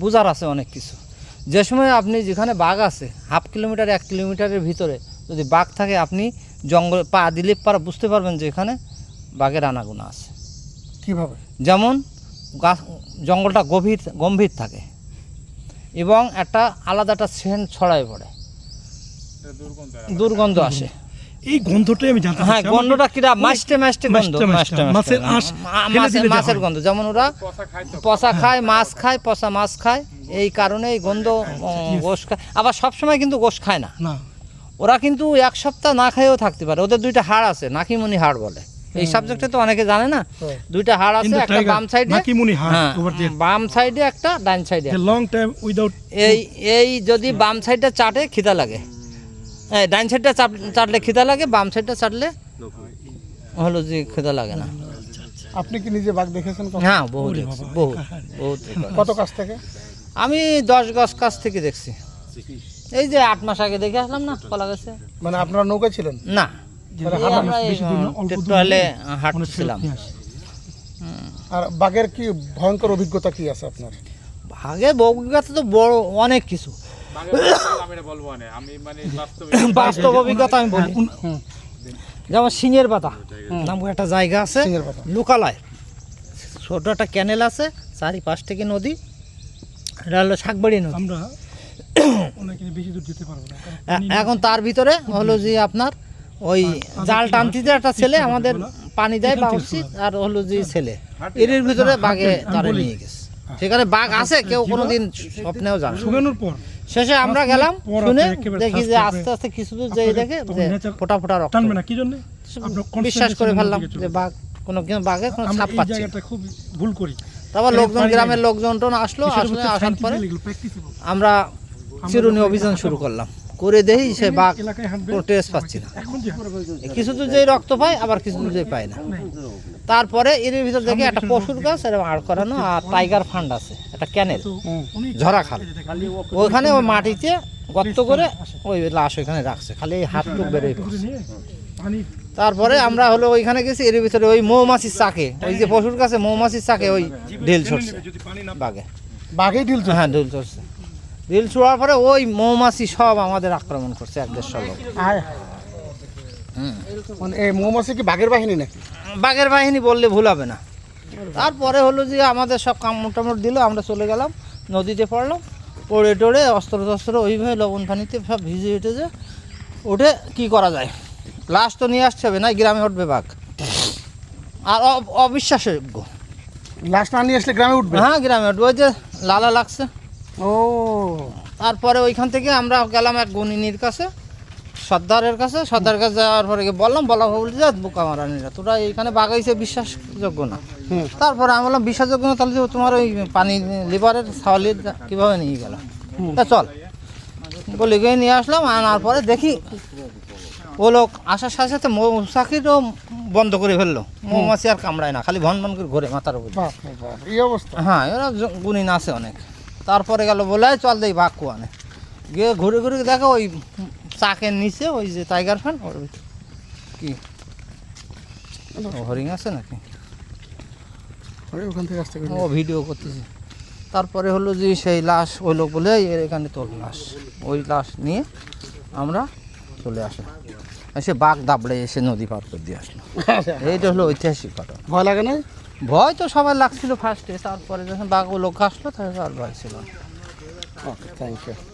বোঝার আছে অনেক কিছু। যে সময় আপনি যেখানে বাঘ আছে হাফ কিলোমিটার এক কিলোমিটারের ভিতরে যদি বাঘ থাকে আপনি জঙ্গল পা দিলে পারা বুঝতে পারবেন যে এখানে বাঘের আনাগোনা আছে। কীভাবে? যেমন গাছ জঙ্গলটা গভীর গম্ভীর থাকে এবং একটা আলাদা একটা সেন্ট ছড়ায় পড়ে। দুর্গন্ধ আসে। এই গন্ধটাই আমি জানতে হ্যাঁ গন্ধটা কিরা? মাছটে মাছটে গন্ধ মাছের আঁশ মাছের মাছের গন্ধ। যেমন ওরা পচা খায় মাছ খায় পচা মাছ খায় এই কারণে এই গন্ধ গোশ খায়। আবার সবসময় কিন্তু গোশ খায় না। না। ওরা কিন্তু এক সপ্তাহ না খেয়েও থাকতে পারে। ওদের দুইটা হাড় আছে নাকিমনি হাড় বলে। এই সাবজেক্টে তো অনেকে জানে না। দুইটা হাড় আছে একটা বাম সাইডে নাকিমুনি হাড় হ্যাঁ. বাম সাইডে একটা ডান সাইডে লং টাইম উইদাউট এই এই যদি বাম সাইডটা চাটে খিদা লাগে। এই ডান সাইডটা চাটলে খিদা লাগে বাম সাইডটা চাটলে হলো যে খিদা লাগে না। আপনি কি নিজে বাঘ দেখেছেন হ্যাঁ বহুত দেখছি বহুত বহুত কত কাছ থেকে? আমি দশ গজ কাছ থেকে দেখছি। এই যে আট মাস আগে দেখে আসলাম না কলা গাছে। মানে আপনারা নৌকা ছিলেন? না। হাঁটছিলাম। আর বাঘের কি ভয়ঙ্কর অভিজ্ঞতা কি আছে আপনার? বাঘের অভিজ্ঞতা তো বড় অনেক কিছু। মানে বাস্তবে বাস্তব অভিজ্ঞতা আমি বলি। যেমন সিংয়ের পাতা। নাম একটা জায়গা আছে লোকালয়। ছোট একটা ক্যানেল আছে চারিপাশ থেকে নদী। এটা হলো শাকবাড়ি নদী। আমরা বেশি দূর যেতে পারব না এখন তার ভিতরে হলো যে আপনার ওই জাল টানতিতে একটা ছেলে আমাদের পানি দেয় বা উচিত আর হলো যে ছেলে। এর ভিতরে বাঘে তারে নিয়ে গেছে। সেখানে বাঘ আছে কেউ কোনোদিন স্বপ্নেও জানে শুকানোর পর। শেষে আমরা গেলাম শুনে দেখি যে আস্তে আস্তে কিছু দূর যেয়ে দেখে যে ফোটা ফোটা রক্ত। টানবে না কি জন্য? বিশ্বাস করে ফেললাম যে বাঘ কোনো কোনো বাঘে কোনো ছাপ পাচ্ছি খুব ভুল করি। তারপর লোকজন গ্রামের লোকজন টোন আসলো আসলে আসার পরে আমরা চিরুনি অভিযান শুরু করলাম। করে দেখি সে বাঘ টেস্ট পাচ্ছি না। কিছু দূর যেই রক্ত পায় আবার কিছু দূর যেই পায় না। তারপরে এর ভিতর দেখে একটা পশুর গাছ আর আড় করানো আর টাইগার ফান্ড আছে একটা ক্যানেল তো ঝরা খাল। ওইখানে ওই মাটিতে গর্ত করে ওই লাশ ওইখানে রাখছে খালি এই হাতটুক বেরোয় ঘুরে নিয়ে তারপরে আমরা হলো ওইখানে গেছি এর ভিতরে ওই মৌমাছির চাকে ওই যে পশুর কাছে মৌমাছির চাকে ওই ঢিল ছড়ছে বাঘে। বাঘেই ঢিল হ্যাঁ ঢিল ছড়ছে। ঢিল ছোড়ার পরে ওই মৌমাছি সব আমাদের আক্রমণ করছে এক দেড়শো লোক। মানে এই মৌমাছি কি বাঘের বাহিনী নাকি? বাঘের বাহিনী বললে ভুল হবে না। তারপরে হলো যে আমাদের সব কাম মোটামুটি দিল আমরা চলে গেলাম নদীতে পড়লাম পড়ে টড়ে অস্ত্র টস্ত্র ওইভাবে লবণ পানিতে সব ভিজে উঠেছে। উঠে কি করা যায়? লাশ তো নিয়ে আসতে হবে না গ্রামে উঠবে বাঘ। আর অবিশ্বাসযোগ্য। লাশ না নিয়ে আসলে গ্রামে উঠবে? হ্যাঁ গ্রামে উঠবে। ওই যে লালা লাগছে। ও। তারপরে ওইখান থেকে আমরা গেলাম এক গণিনীর কাছে সর্দারের কাছে। সর্দার কাছে যাওয়ার পরে বললাম বলা বলি যে বোকা মারানিরা তোরা এইখানে বাগাইছে বিশ্বাসযোগ্য না। তারপরে আমি বললাম বিশ্বাসযোগ্য না তাহলে তোমার ওই পানি লিভারের ছাওয়ালির কীভাবে নিয়ে গেলাম তা চল। বলে গিয়ে নিয়ে আসলাম আনার পরে দেখি ও লোক আসার সাথে সাথে মৌচাকিরও বন্ধ করে ফেলল। মৌমাছি আর কামড়ায় না খালি ভন ভন করে ঘোরে মাথার উপর। হ্যাঁ এরা গুণিন আছে অনেক। তারপরে গেল বলে "এই চল দেই ভাগ কুয়ানে। গিয়ে ঘুরে ঘুরে দেখো ওই চাকের নিচে ওই যে টাইগার ফ্যান ওর কি? হরিং আছে নাকি? ওখান থেকে আসতে ও ভিডিও করতেছে। তারপরে হলো যে সেই লাশ ওই লোক বলে "এই এখানে তোর লাশ। ওই লাশ নিয়ে আমরা চলে আসে। এসে বাঘ দাবড়ে এসে নদী পার করে দিয়ে আসলো। এইটা হলো ঐতিহাসিক ঘটনা। ভয় লাগে না ভয় তো সবাই লাগছিল ফার্স্টে তারপরে যখন বাঘ লোক আসলো তাহলে আর ভয় ছিল ওকে থ্যাংক ইউ